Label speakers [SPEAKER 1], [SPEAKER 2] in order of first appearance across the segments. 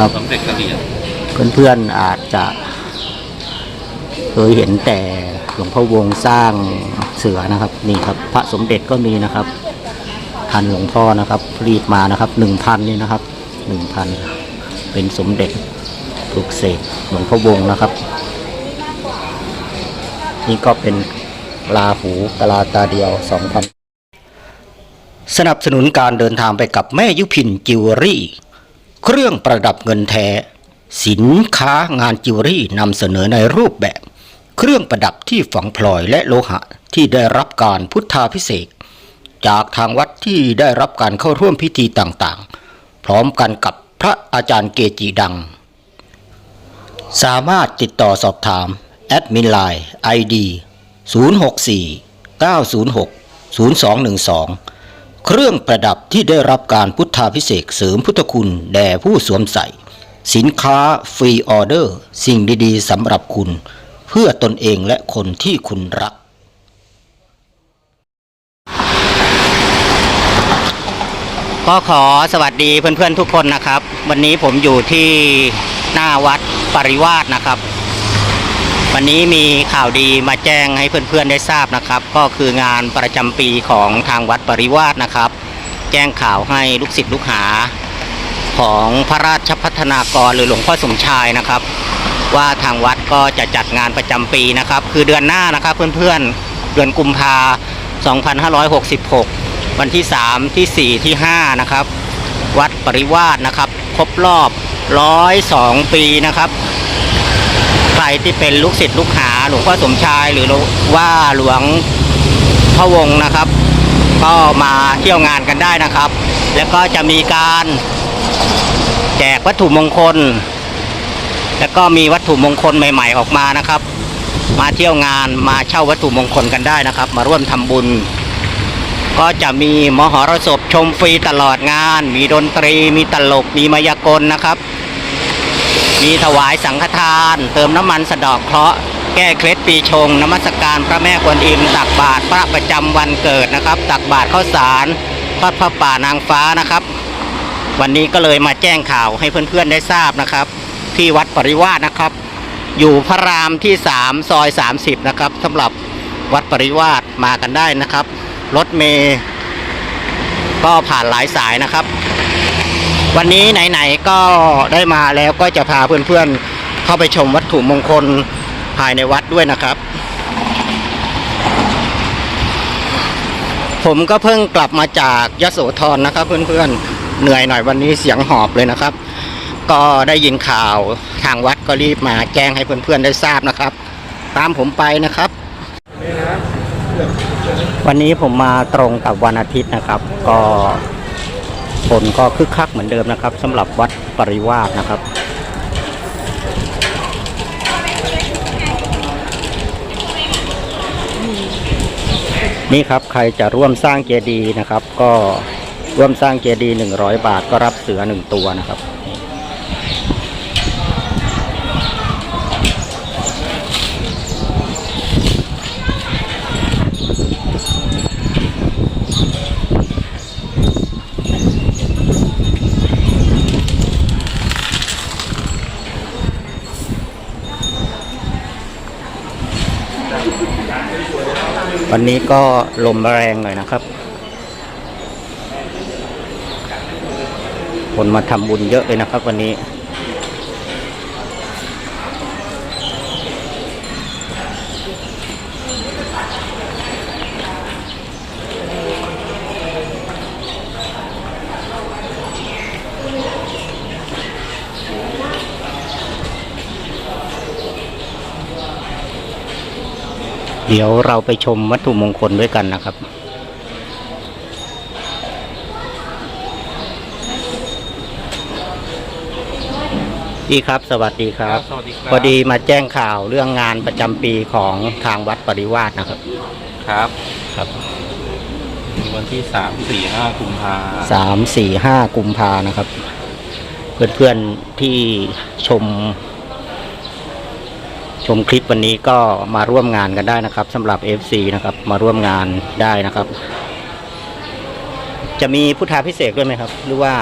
[SPEAKER 1] ครับ
[SPEAKER 2] สมเด็จกระเหรี่ยง
[SPEAKER 1] เพื่อนๆอาจจะเคยเห็นแต่หลวงพ่อวงสร้างเสือนะครับ นี่ครับ พระสมเด็จก็มีนะครับทันหลวงพ่อนะครับรีบมานะครับหนึ่งพันนี่นะครับหนึ่งพันเป็นสมเด็จปลุกเสกหลวงพ่อวงนะครับ นี่ก็เป็นลาหูกะลาตาเดียวสองพันสนับสนุนการเดินทางไปกับแม่ยุพินจิวเวลรี่ เครื่องประดับเงินแท้ สินค้างานจิวเวลรี่นำเสนอในรูปแบบ เครื่องประดับที่ฝังพลอยและโลหะที่ได้รับการพุทธาพิเศษจากทางวัดที่ได้รับการเข้าร่วมพิธีต่างๆ พร้อมกันกับพระอาจารย์เกจิดัง สามารถติดต่อสอบถาม แอดมินไลน์ ID 064 906 0212 เครื่องประดับที่ได้รับการพุทธาพิเศษเสริมพุทธคุณแด่ผู้สวมใส่ สินค้าฟรีออเดอร์ สิ่งดีๆสำหรับคุณ เพื่อตนเองและคนที่คุณรัก ก็ขอสวัสดีเพื่อนๆทุกคนนะครับ วันนี้ผมอยู่ที่หน้าวัดปริวาสนะครับ วันนี้มีข่าวดีมาแจ้งให้เพื่อนๆได้ทราบนะครับ ก็คืองานประจำปีของทางวัดปริวาสนะครับ แจ้งข่าวให้ลูกศิษย์ลูกหา ของพระราชพัฒนากรหรือหลวงพ่อสมชายนะครับ ว่าทางวัดก็จะจัดงานประจำปีนะครับ คือเดือนหน้านะครับเพื่อนๆเดือนกุมภา2566 วันที่ 3 ที่ 4 ที่ 5 นะครับ วัดปริวาสนะครับ ครบรอบ 102 ปีนะครับ รที่เป็นลูกศิษย์ลูกหาหลวงพ่อสมชายหรือว่าหลวงพ่อวงนะครับ ก็มาเที่ยวงานกันได้นะครับ แล้วก็จะมีการแจกวัตถุมงคล แล้วก็มีวัตถุมงคลใหม่ ๆ ออกมานะครับ มาเที่ยวงานมาเช่าวัตถุมงคลกันได้นะครับ มาร่วมทำบุญ ก็จะมีมหรสพชมฟรีตลอดงาน มีดนตรี มีตลกมีมายากลนะครับ มีถวายสังฆทาน เติมน้ำมันสะดอกเคราะห์แก้เคล็ดปีชงนมัสการพระแม่กวนอิมตักบาตรพระประจำวันเกิดนะครับ ตักบาตรข้าวสารทอดพระป่านางฟ้านะครับ วันนี้ก็เลยมาแจ้งข่าวให้เพื่อนๆได้ทราบนะครับ ที่วัดปริวาสนะครับ อยู่พระรามที่3ซอย30นะครับสำหรับวัดปริวาสมากันได้นะครับรถเมย์ก็ผ่านหลายสายนะครับ วันนี้ไหนๆก็ได้มาแล้วก็จะพาเพื่อนๆเข้าไปชมวัตถุมงคลภายในวัดด้วยนะครับ ผมก็เพิ่งกลับมาจากยโสธรนะครับ เพื่อนๆเหนื่อยหน่อยวันนี้เสียงหอบเลยนะครับ ก็ได้ยินข่าวทางวัดก็รีบมาแจ้งให้เพื่อนๆได้ทราบนะครับ ตามผมไปนะครับ วันนี้ผมมาตรงกับวันอาทิตย์นะครับ ก็ คนก็คึกคักเหมือนเดิมนะครับสำหรับวัดปริวาสนะครับนี่ครับใครจะร่วมสร้างเจดีย์นะครับ ก็ร่วมสร้างเจดีย์100 บาทก็รับเสือหนึ่งตัวนะครับ วันนี้ก็ลมแรงหน่อยนะครับ คนมาทำบุญเยอะเลยนะครับวันนี้ เดี๋ยวเราไปชมวัตถุมงคลด้วยกันนะครับ พี่ครับสวัสดีครับ
[SPEAKER 2] สวัสดีครับ
[SPEAKER 1] พอดีมาแจ้งข่าวเรื่องงานประจำปีของทางวัดปริวาสนะครับ
[SPEAKER 2] ครับ
[SPEAKER 1] ครับ
[SPEAKER 2] มีวันที่สามสี่ห้ากุมภา
[SPEAKER 1] สามสี่ห้ากุมภานะครับ เพื่อนๆที่ชม ชมคลิปวันนี้ก็มาร่วมงานกันได้นะครับสำหรับ FC นะครับ มาร่วมงานได้นะครับ จะมีพุทธาพิเศษกด้วยไหมครับ หรือว่า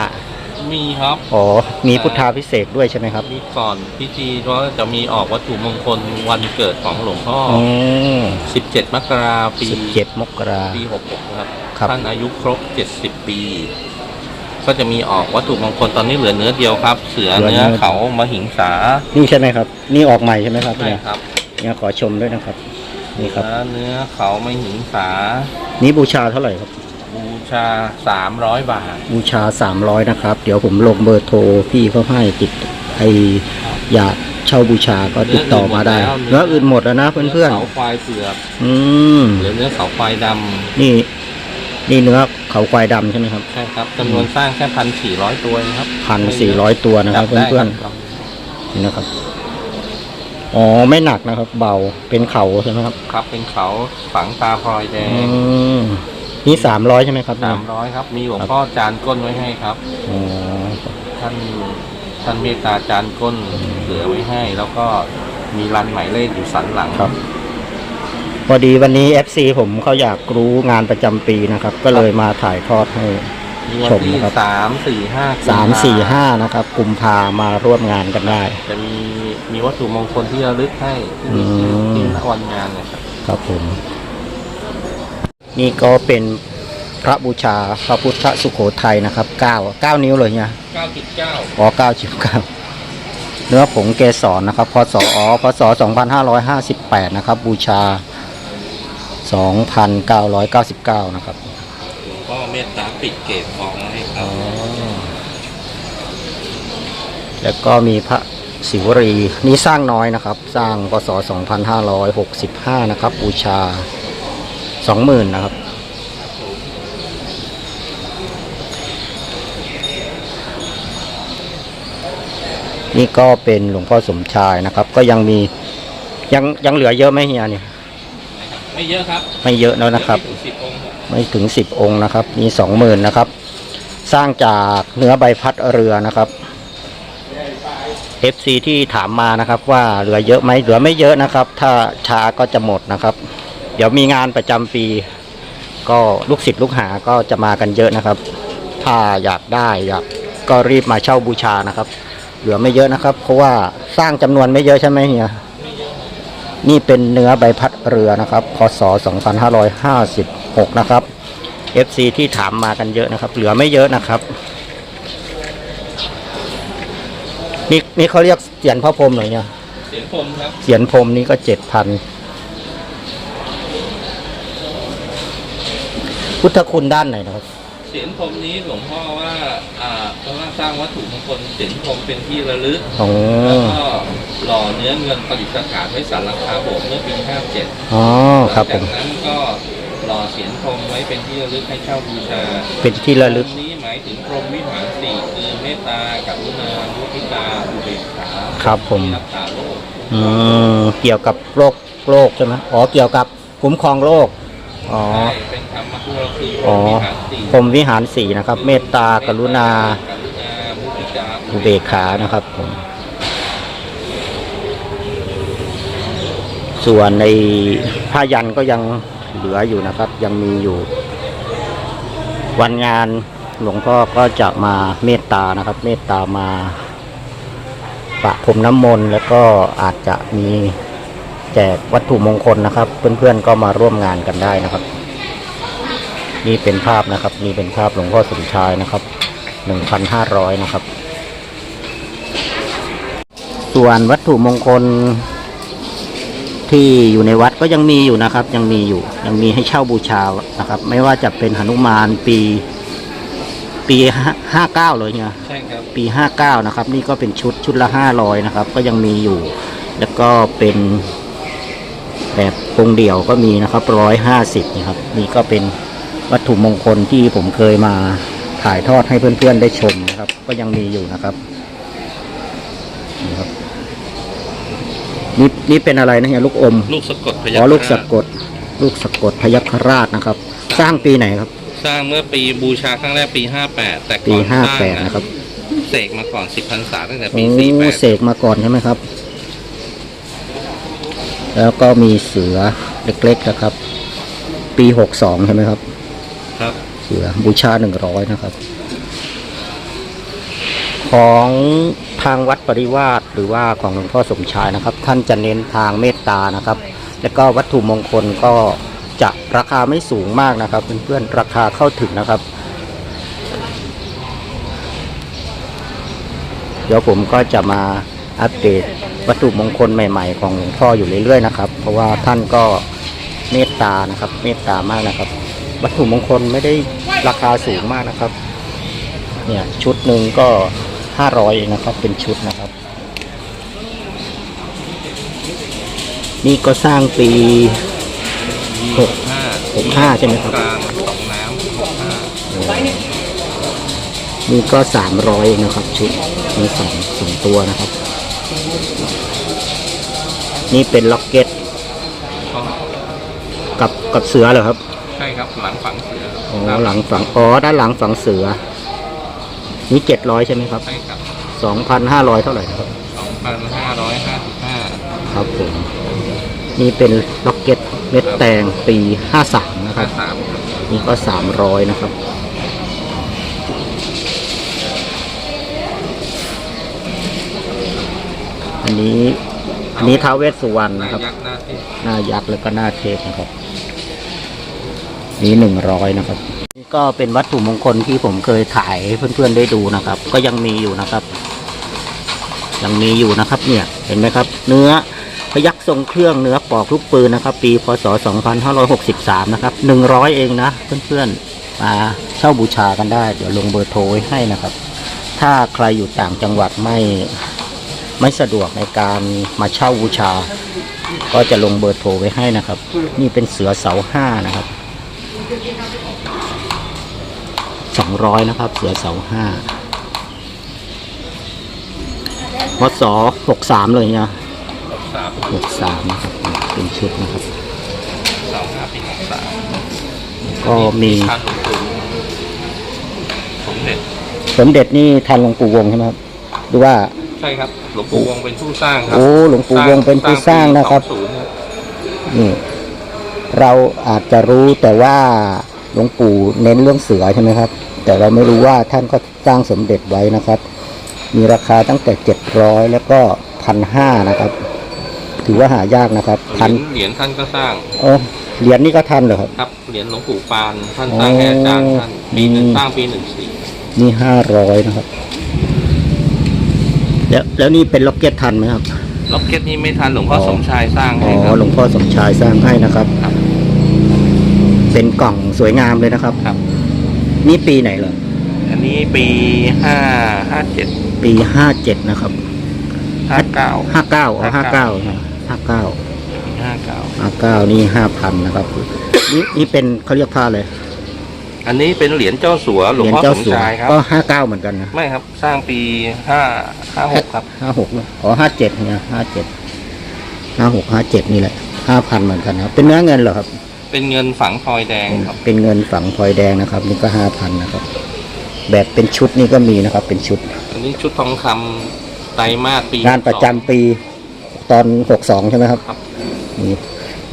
[SPEAKER 2] มีครับ
[SPEAKER 1] อ๋อมีพุทธาพิเศษกด้วยใช่ไหมครับ
[SPEAKER 2] มีก่อนพิธีก็จะมีออกวัตถุมงคลวันเกิดของหลวงพ่อ
[SPEAKER 1] อ๋อ
[SPEAKER 2] 17มกราปี
[SPEAKER 1] สิบเจ็ดมกรา
[SPEAKER 2] ปี66ครับ
[SPEAKER 1] ครับ
[SPEAKER 2] ท่านอายุครบ70ปี ก็จะมีออกวัตถุมงคลตอนนี้เหลือเนื้อเดียวครับ เสือเนื้อเขามาหิงสา
[SPEAKER 1] นี่ใช่ไหมครับ นี่ออกใหม่ใช่ไหมครับ
[SPEAKER 2] ใช่
[SPEAKER 1] เนี่ย
[SPEAKER 2] ครับ
[SPEAKER 1] เนี่ยขอชมด้วยนะครับ นี่ครับ
[SPEAKER 2] เนื้อเนื้อเขามาหิงสา
[SPEAKER 1] นี่บูชาเท่าไหร่ครับ
[SPEAKER 2] บูชา300บาท
[SPEAKER 1] บูชาสามร้อยนะครับ เดี๋ยวผมลงเบอร์โทรพี่เขาให้ติดไออยากเช่าบูชาก็ติดต่อมาได้
[SPEAKER 2] เนื้
[SPEAKER 1] เนื้อ
[SPEAKER 2] ออื่
[SPEAKER 1] อื่น
[SPEAKER 2] น
[SPEAKER 1] ห
[SPEAKER 2] ห
[SPEAKER 1] ม
[SPEAKER 2] ม
[SPEAKER 1] ด
[SPEAKER 2] ด
[SPEAKER 1] แล้วนะเพื่อน
[SPEAKER 2] เขาควายเผือก
[SPEAKER 1] ๆ อืม
[SPEAKER 2] เหลือเนื้อเขาควายด
[SPEAKER 1] นี่ นี่เนื้อเขาควายดำใช่ไหมครับำ
[SPEAKER 2] ใช่ครับจำนวนสร้างแค่พันสี่ร้อยตัวเองครับ
[SPEAKER 1] พันสี่ร้อยตัวนะครับ
[SPEAKER 2] จับได้
[SPEAKER 1] เพื่อน
[SPEAKER 2] ครับ
[SPEAKER 1] ๆนี่นะครับอ๋อไม่หนักนะครับ เบาเป็นเขาใช่ไหมครับ
[SPEAKER 2] ครับ เป็นเขาฝังตาพลอยแด
[SPEAKER 1] อื
[SPEAKER 2] ง
[SPEAKER 1] มนี่สามร้อยใช่ไหมครับ
[SPEAKER 2] สามร้อยครับ มีหลวงพ่อจานก้นไว้ให้ครับ
[SPEAKER 1] อ๋อ
[SPEAKER 2] ท่านท่านเมตตาจานก้นเหลือไว้ให้ แล้วก็มีรันหมายเลขอยู่สันหลัง
[SPEAKER 1] ครับ พอดีวันนี้ FC ผมเขาอยากรู้งานประจำปีนะครับ ก็เลยมาถ่ายทอดให้
[SPEAKER 2] มีวัน
[SPEAKER 1] ชม
[SPEAKER 2] ที่
[SPEAKER 1] นะครับ
[SPEAKER 2] สามสี่ห้า
[SPEAKER 1] สามสี่ห้านะครับกุมภามาร่วมงานกันได้
[SPEAKER 2] จะมีมีวัตถุมงคลที่ระลึกให้ที่
[SPEAKER 1] อืม
[SPEAKER 2] ที่วันงานเนะครับ
[SPEAKER 1] ครับผม นี่ก็เป็นพระบูชาพระพุทธสุโขทัยนะครับเก้าเก้านิ้วเลยเนี่ย
[SPEAKER 2] เก้าจุดเก้า
[SPEAKER 1] อ๋อเก้าสิบเก้าเนื้อผงเกสรนะครับพศอ๋อพศสองพันห้าร้อยห้าสิบแปดนะครับ บูชา สองพันเก้าร้อยเก้าสิบเก้านะครับ
[SPEAKER 2] หลวงพ่อเมตตาปิดเกตทองให้ครับ
[SPEAKER 1] แล้วก็มีพระศิวรีนี่สร้างน้อยนะครับ สร้างพศ2565 นะครับ บูชา 20,000นะครับ นี่ก็เป็นหลวงพ่อสมชายนะครับ ก็ยังมียังยังเหลือเยอะไหมเฮียเนี่ย
[SPEAKER 2] ไม่เยอะครับ
[SPEAKER 1] ไม่เยอะแล้วนะครับ
[SPEAKER 2] ไม่ถึงสิบองค์ครับ
[SPEAKER 1] ไม่ถึงสิบองค์นะครับ มีสองหมื่นนะครับ สร้างจากเนื้อใบพัดเรือนะครับ FC ที่ถามมานะครับว่าเหลือเยอะไหมเหลือไม่เยอะนะครับ ถ้าช้าก็จะหมดนะครับ เดี๋ยวมีงานประจำปี ก็ลูกศิษย์ลูกหาก็จะมากันเยอะนะครับ ถ้าอยากได้อยากก็รีบมาเช่าบูชานะครับ เหลือไม่เยอะนะครับ เพราะว่าสร้างจำนวนไม่เยอะใช่ไหมเฮีย นี่เป็นเนื้อใบพัดเรือนะครับพศ2556 นะครับ FC ที่ถามมากันเยอะนะครับ เหลือไม่เยอะนะครับนี่นี่เขาเรียกเสียนพระพรหมเหรอเนี่ย
[SPEAKER 2] เสียงพรมครับ
[SPEAKER 1] เสียนพรหมนี่ก็เจ็ดพันพุทธคุณด้านไหนนะครับ
[SPEAKER 2] เสียงพรมนี้หลวงพ่อว่าอ่าเพราะว่าสร้างวัตถุมงคลเสียงพรมเป็นที่ระลึก
[SPEAKER 1] อ๋อ
[SPEAKER 2] แล้วก็หล่อเนื้อเงินประดิษฐานไว้สารคาโบสถ์เมื่อปี57
[SPEAKER 1] อ๋อครับผ
[SPEAKER 2] จาก
[SPEAKER 1] ม
[SPEAKER 2] นั้นก็หล่อเสียงพรมไว้เป็นที่ระลึกให้เช่าบูชา
[SPEAKER 1] เป็นที่ระลึก
[SPEAKER 2] พมนี้หมายถึงพรหมวิหารสี่คือเมตตากรุณามุทิตาอุเบกขา
[SPEAKER 1] ครับผม
[SPEAKER 2] ที่รักษาโลก
[SPEAKER 1] อืมเกี่ยวกับโรคโรคใช่ไหมอ๋อเกี่ยวกับคุ้มครองโรค อ๋อ
[SPEAKER 2] ใช่เป็นธรรมะคือคือพร
[SPEAKER 1] อ๋อ
[SPEAKER 2] หมวิหารสี่
[SPEAKER 1] พรหมวิหารสีนะครับ เมตตากรุณา
[SPEAKER 2] กรุณามุทิตา
[SPEAKER 1] อุเบกขานะครับผม ส่วนในผ้ายันก็ยังเหลืออยู่นะครับ ยังมีอยู่ วันงานหลวงพ่อก็จะมาเมตตานะครับ เมตตามาประพรมน้ำมนต์แล้วก็อาจจะมี แจกวัตถุมงคลนะครับ เพื่อนๆก็มาร่วมงานกันได้นะครับ นี่เป็นภาพนะครับนี่เป็นภาพหลวงพ่อสมชายนะครับหนึ่งพันห้าร้อยนะครับ ส่วนวัตถุมงคลที่อยู่ในวัดก็ยังมีอยู่นะครับ ยังมีอยู่ยังมีให้เช่าบูชานะครับ ไม่ว่าจะเป็นหนุมานปี ปีห้าเก้าเลยเนี่ย
[SPEAKER 2] ใช่ครับ
[SPEAKER 1] ปีห้าเก้านะครับ นี่ก็เป็นชุดชุดละห้าร้อยนะครับ ก็ยังมีอยู่ แล้วก็เป็น แบบองค์เดี่ยวก็มีนะครับร้อยห้าสิบนี่ครับ นี่ก็เป็นวัตถุมงคลที่ผมเคยมาถ่ายทอดให้เพื่อนๆได้ชมนะครับ ก็ยังมีอยู่นะครับนี่ครับนี่นี่เป็นอะไรนะเนี่ยลูกอม
[SPEAKER 2] ลูกสะกดพ
[SPEAKER 1] อ๋
[SPEAKER 2] ยั
[SPEAKER 1] อ
[SPEAKER 2] คฆ์
[SPEAKER 1] ลูกสะกด ลูกสะกดพยัคฆราชนะครับ สร้างปีไหนครับ
[SPEAKER 2] สร้างเมื่อปีบูชาครั้งแรกปี 58 แต่
[SPEAKER 1] ปี
[SPEAKER 2] ก่อน
[SPEAKER 1] ห้า
[SPEAKER 2] สร้าง
[SPEAKER 1] แปดนะครับ
[SPEAKER 2] เสกมาก่อน 10พรรษาตั้งแต่
[SPEAKER 1] โอ้
[SPEAKER 2] ปี
[SPEAKER 1] เสกมาก่อนใช่ไหมครับ แล้วก็มีเสือเล็กๆนะครับ ปีหกสองใช่ไหมครับ
[SPEAKER 2] 48ครับ
[SPEAKER 1] เสือบูชาหนึ่งร้อยนะครับ ของทางวัดปริวาสหรือว่าของหลวงพ่อสมชายนะครับ ท่านจะเน้นทางเมตตานะครับ แล้วก็วัตถุมงคลก็จะราคาไม่สูงมากนะครับเพื่อนๆราคาเข้าถึงนะครับ เดี๋ยวผมก็จะมาอัปเดต วัตถุมงคลใหม่ ๆ ของหลวงพ่ออยู่เรื่อยๆนะครับ เพราะว่าท่านก็เมตตานะครับ เมตตามากนะครับ วัตถุมงคลไม่ได้ราคาสูงมากนะครับ เนี่ยชุดหนึ่งก็ห้าร้อยเองนะครับ เป็นชุดนะครับ นี่ก็สร้างปีหก
[SPEAKER 2] ห้า
[SPEAKER 1] หกห้าใช่ไหมครับ
[SPEAKER 2] กลางสองน้ำหกห้า
[SPEAKER 1] นี่ก็สามร้อยเองนะครับ ชุดมีสองสองตัวนะครับ นี่เป็นล็อกเก็ต
[SPEAKER 2] ก็
[SPEAKER 1] กับกับเสือเหรอครับ
[SPEAKER 2] ใช่ครับหลังฝังเสือ
[SPEAKER 1] อ๋อหลังฝังอ๋อด้านหลังฝังเสือ นี่เจ็ดร้อยใช่ไหมครับ
[SPEAKER 2] ใช่ครับ
[SPEAKER 1] สองพันห้าร้อยเท่าไหร่นะครับ
[SPEAKER 2] สองพันห้าร้อยห้าสิบห้า
[SPEAKER 1] ครับผมนี่เป็นล็อกเก็ตเม็ดแตงปีห้าสามนะค
[SPEAKER 2] ห้า
[SPEAKER 1] รับ
[SPEAKER 2] สาม
[SPEAKER 1] นี่ก็สามร้อยนะครับอันนี้ อันนี้ท้าวเวสสุวรรณ
[SPEAKER 2] หน้า
[SPEAKER 1] นะครับ
[SPEAKER 2] ยักษ์หน้าที่
[SPEAKER 1] หน้ายักษ์แล้วก็หน้าเทพนะครับ นี้หนึ่งร้อยนะครับ นี่ก็เป็นวัตถุมงคลที่ผมเคยถ่ายให้เพื่อนๆได้ดูนะครับ ก็ยังมีอยู่นะครับ ยังมีอยู่นะครับ เนี่ยเห็นไหมครับ เนื้อพยักทรงเครื่องเนื้อปอกลูกปืนนะครับ ปีพศ 2563 นะครับ 100 เองนะ เพื่อนๆมาเช่าบูชากันได้ เดี๋ยวลงเบอร์โทรไว้ให้นะครับ ถ้าใครอยู่ต่างจังหวัดไม่ ไม่สะดวกในการมาเช่าบูชา ก็จะลงเบอร์โทรไว้ให้นะครับ นี่เป็นเสือเสาห้านะครับสองร้อยนะครับ เสือเสาห้าพศหกสามเลยเนี่ย
[SPEAKER 2] สาม
[SPEAKER 1] หกสามนะครับเป็นชุดนะครับ
[SPEAKER 2] สองห้าปีหกสาม
[SPEAKER 1] ก็มี
[SPEAKER 2] ทานหลวงปู่สมเด็จ
[SPEAKER 1] สมเด็จนี่ทันหลวงปู่วงใช่ไหมครับหรือว่า
[SPEAKER 2] ใช่ครับ หลวงปู่วงเป็นผู้สร้างครั
[SPEAKER 1] โอ้หลวงปู่วงเป็นผู้สร้างนะครับ
[SPEAKER 2] สองศูนย์ครับ
[SPEAKER 1] นี่เราอาจจะรู้แต่ว่าหลวงปู่เน้นเรื่องเสือใช่ไหมครับ แต่เราไม่รู้ว่าท่านก็สร้างสมเด็จไว้นะครับ มีราคาตั้งแต่เจ็ดร้อยแล้วก็พันห้านะครับ ถือว่าหายากนะครับ
[SPEAKER 2] เห
[SPEAKER 1] พั
[SPEAKER 2] รี
[SPEAKER 1] น
[SPEAKER 2] ยญเหรียญท่านก็สร้าง
[SPEAKER 1] โอ้เหรียญนี่ก็ทันเหรอครับ
[SPEAKER 2] ครับเหรียญหลวงปู่ปานท่านสร้างให้อาจารย์ท่าน
[SPEAKER 1] โอ้
[SPEAKER 2] ปีหนึ่งสร้างปีหนึ่งสี่
[SPEAKER 1] นี่ห้าร้อยนะครับ แล้วแล้วนี่เป็นล็อกเก็ตทันไหมครับ
[SPEAKER 2] ล็อกเก็ตนี้ไม่ทันหลวงพ่อ
[SPEAKER 1] อ๋อ
[SPEAKER 2] สมชายสร้าง
[SPEAKER 1] อ๋
[SPEAKER 2] ให้ค
[SPEAKER 1] อ
[SPEAKER 2] รับ
[SPEAKER 1] หลวงพ่อสมชายสร้างให้นะครับ
[SPEAKER 2] ครับ
[SPEAKER 1] เป็นกล่องสวยงามเลยนะครับ
[SPEAKER 2] ครับ
[SPEAKER 1] นี่ปีไหนเหรอ
[SPEAKER 2] อันนี้ปีห้าห้าเจ็ด
[SPEAKER 1] ปีห้าเจ็ดนะครับ
[SPEAKER 2] ห้าเก้า
[SPEAKER 1] ห้าเก้าอ๋อห้าเก้า
[SPEAKER 2] 59
[SPEAKER 1] ห้าเก้า
[SPEAKER 2] ห้าเก้า
[SPEAKER 1] ห้าเก้านี่ห้าพันนะครับ นี่นี่เป็นเขาเรียกผ้าเลย
[SPEAKER 2] อันนี้เป็นเหรียญเจ้าสัวหลวง
[SPEAKER 1] เหรียญ
[SPEAKER 2] พ่อ
[SPEAKER 1] เจ้า
[SPEAKER 2] สม
[SPEAKER 1] สัว
[SPEAKER 2] ชายครับ
[SPEAKER 1] ก็ห้าเก้าเหมือนกันนะ
[SPEAKER 2] ไม่ครับ สร้างปีห้าห้าหกครับ
[SPEAKER 1] ห้าหกอ๋อห้าเจ็ดเนี่ยห้าเจ็ดห้าหกห้าเจ็ดนี่แหละห้าพันเหมือนกันนะครับ เป็นเนื้อเงินเหรอครับ
[SPEAKER 2] เป็นเงินฝังพลอยแดง
[SPEAKER 1] เป็น
[SPEAKER 2] ครับ
[SPEAKER 1] เป็นเงินฝังพลอยแดงนะครับ นี่ก็ห้าพันนะครับ แบบเป็นชุดนี่ก็มีนะครับ เป็นชุด
[SPEAKER 2] อันนี้ชุดทองคำไตรมาสปี
[SPEAKER 1] งานประจำปีตอนหกสองใช่ไหมครับ
[SPEAKER 2] ครับ
[SPEAKER 1] นี่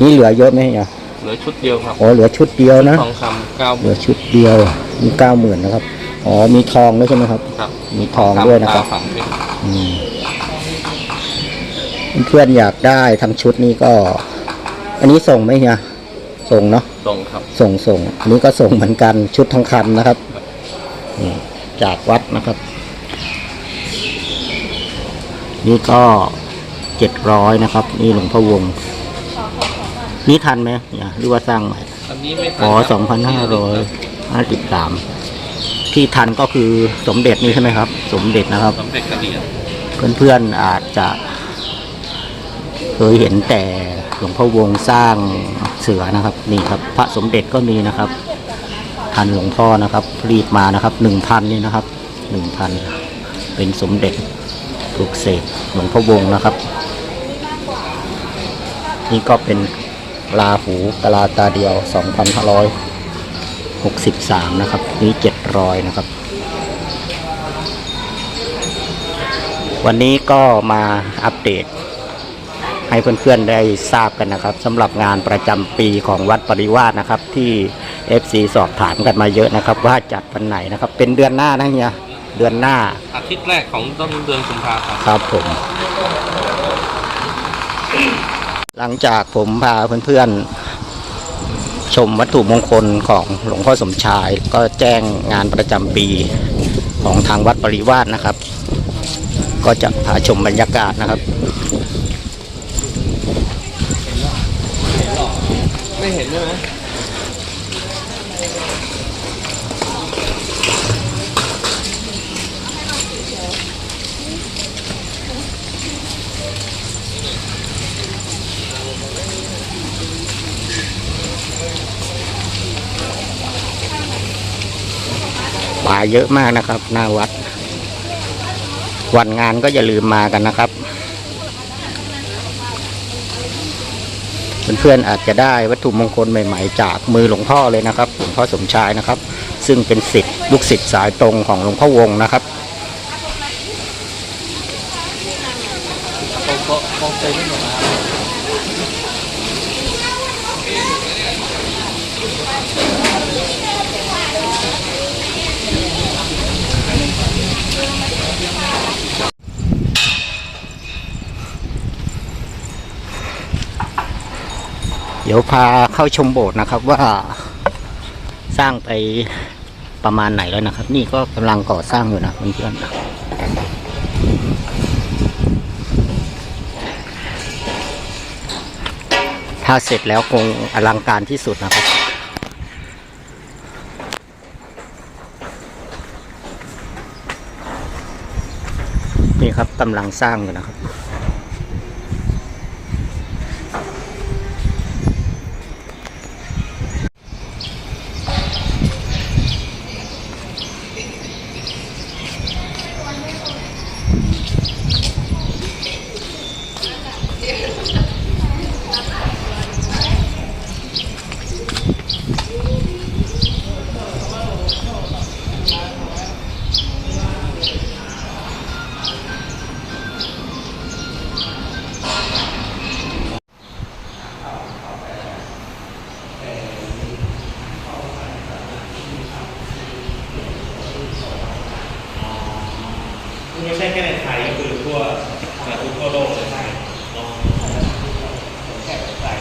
[SPEAKER 1] นี่เหลือเยอะไหมเนี่ย
[SPEAKER 2] เห ลือชุดเดียวครับ
[SPEAKER 1] อ๋อเหลือชุดเดียวนะ
[SPEAKER 2] ทองคำเก้า
[SPEAKER 1] เหลือชุดเดียว มีเก้าหมื่นนะครับ อ๋อ มีทองด้วยใช่ไหมครับ
[SPEAKER 2] ครับ
[SPEAKER 1] มีทองด้วยนะครับ
[SPEAKER 2] ตาฝังเพชร
[SPEAKER 1] อืมเพื่อนๆอยากได้ทั้งชุดนี้ก็ อันนี้ส่งไหมเฮียส่งเนาะ
[SPEAKER 2] ตรงครับ
[SPEAKER 1] ส่งส่ง อันนี้ก็ส่งเหมือนกันชุดทองคำนะครับนี่จากวัดนะครับ นี่ก็เจ็ดร้อยนะครับ นี่หลวงพ่อวง นี่ทันไหมเนี่ยหรือว่าสร้างใหม่
[SPEAKER 2] อันนี้ไม่ทั
[SPEAKER 1] อ๋อ
[SPEAKER 2] ค
[SPEAKER 1] สองพันห้าร้อยห้าสิบสามที่ทันก็คือสมเด็จนี่ใช่ไหมครับ สมเด็จนะครับ
[SPEAKER 2] สมเด็จกระเหรียญ
[SPEAKER 1] เพื่อนๆอาจจะ เคยเห็นแต่หลวงพ่อวงสร้างเสือนะครับ นี่ครับ พระสมเด็จก็มีนะครับทันหลวงพ่อนะครับรีบมานะครับหนึ่งพันนี่นะครับหนึ่งพันเป็นสมเด็จปลุกเสกหลวงพ่อวงนะครับ นี่ก็เป็น ลาหูกะลาตาเดียว 2,563 นะครับ นี่700 นะครับ วันนี้ก็มาอัปเดต ให้เพื่อนๆได้ทราบกันนะครับสำหรับงานประจำปีของวัดปริวาสนะครับ ที่ FC สอบถามกันมาเยอะนะครับ ว่าจัดวันไหนนะครับ เป็นเดือนหน้านะเฮียเดือนหน้า
[SPEAKER 2] อาทิตย์แรกของต้นเดือนกุมภาพันธ์
[SPEAKER 1] ครับผม หลังจากผมพาเพื่อนๆ ชมวัตถุมงคลของหลวงพ่อสมชาย ก็แจ้งงานประจำปีของทางวัดปริวาสนะครับ ก็จะพาชมบรรยากาศนะครับ
[SPEAKER 2] ไม่เห็นใช่ไหม
[SPEAKER 1] ป่าเยอะมากนะครับ หน้าวัด วันงานก็อย่าลืมมากันนะครับ เพื่อนๆอาจจะได้วัตถุมงคลใหม่ ๆ จากมือหลวงพ่อเลยนะครับหลวงพ่อสมชายนะครับ ซึ่งเป็นสิทธิ์ลูกศิษย์สายตรงของหลวงพ่อวงนะครับ
[SPEAKER 2] โเดี๋
[SPEAKER 1] ยวพาเข้าชมโบสถ์นะครับว่าสร้างไปประมาณไหนแล้วนะครับ นี่ก็กำลังก่อสร้างอยู่นะเพื่อนๆถ้าเสร็จแล้วคงอลังการที่สุดนะครับนี่ครับกำลังสร้างอยู่นะครับ
[SPEAKER 3] ไม่ใช่แค่ในไทยคือทั่วทั่วโลกเลยใช่เนะค่ไทย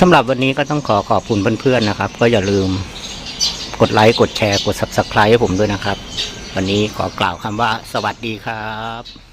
[SPEAKER 1] สำหรับวันนี้ก็ต้องขอขอบคุณเพื่อนๆนะครับ ก็อย่าลืมกดไลค์กดแชร์กด subscribe ให้ผมด้วยนะครับ วันนี้ขอกล่าวคำว่าสวัสดีครับ